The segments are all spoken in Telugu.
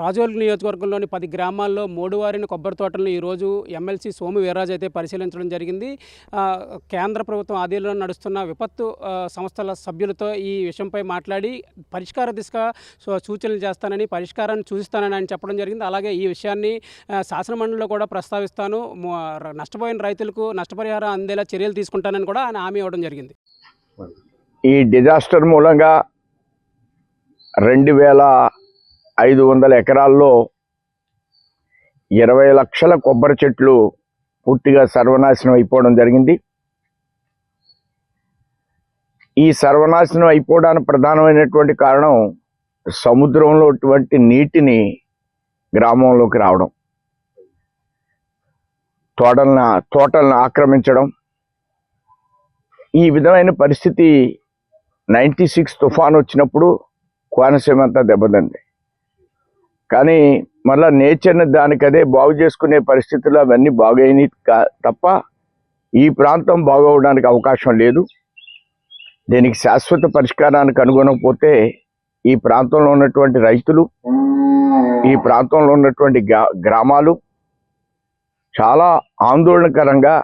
రాజోల్ నియోజకవర్గంలోని పది గ్రామాల్లో మూడువారిన కొబ్బరి తోటలను ఈరోజు ఎమ్మెల్సీ సోము వీర్రాజు అయితే పరిశీలించడం జరిగింది. కేంద్ర ప్రభుత్వం ఆధీనంలో నడుస్తున్న విపత్తు సంస్థల సభ్యులతో ఈ విషయంపై మాట్లాడి పరిష్కార దిశగా సూచనలు చేస్తానని పరిష్కారాన్ని చూస్తానని ఆయన చెప్పడం జరిగింది. అలాగే ఈ విషయాన్ని శాసనమండలిలో కూడా ప్రస్తావిస్తాను. నష్టపోయిన రైతులకు నష్టపరిహారం అందేలా చర్యలు తీసుకుంటానని కూడా ఆయన హామీ ఇవ్వడం జరిగింది. ఈ డిజాస్టర్ మూలంగా రెండు వేల ఐదు వందల ఎకరాల్లో ఇరవై లక్షల కొబ్బరి చెట్లు పూర్తిగా సర్వనాశనం అయిపోవడం జరిగింది. ఈ సర్వనాశనం అయిపోవడానికి ప్రధానమైనటువంటి కారణం సముద్రంలో అటువంటి నీటిని గ్రామంలోకి రావడం. తోటలను తోటలను ఆక్రమించడం. ఈ విధమైన పరిస్థితి నైంటీ సిక్స్ తుఫాన్ వచ్చినప్పుడు కోనసీమ అంతా దెబ్బతింది. కానీ మళ్ళీ నేచర్ని దానికదే బాగు చేసుకునే పరిస్థితులు అవన్నీ బాగైనవి కా- తప్ప ఈ ప్రాంతం బాగవడానికి అవకాశం లేదు. దీనికి శాశ్వత పరిష్కారాన్ని కనుగొనకపోతే ఈ ప్రాంతంలో ఉన్నటువంటి రైతులు ఈ ప్రాంతంలో ఉన్నటువంటి గ్రా- గ్రామాలు చాలా ఆందోళనకరంగా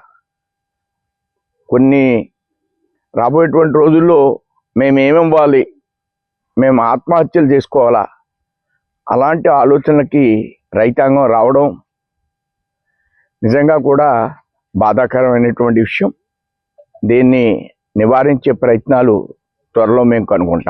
కొన్ని రాబోయేటువంటి రోజుల్లో మేము ఏమివ్వాలి మేము ఆత్మహత్యలు చేసుకోవాలా? అలాంటి ఆలోచనలకి రైతాంగం రావడం నిజంగా కూడా బాధాకరమైనటువంటి విషయం. దీన్ని నివారించే ప్రయత్నాలు త్వరలో మేము కనుగొంటాం.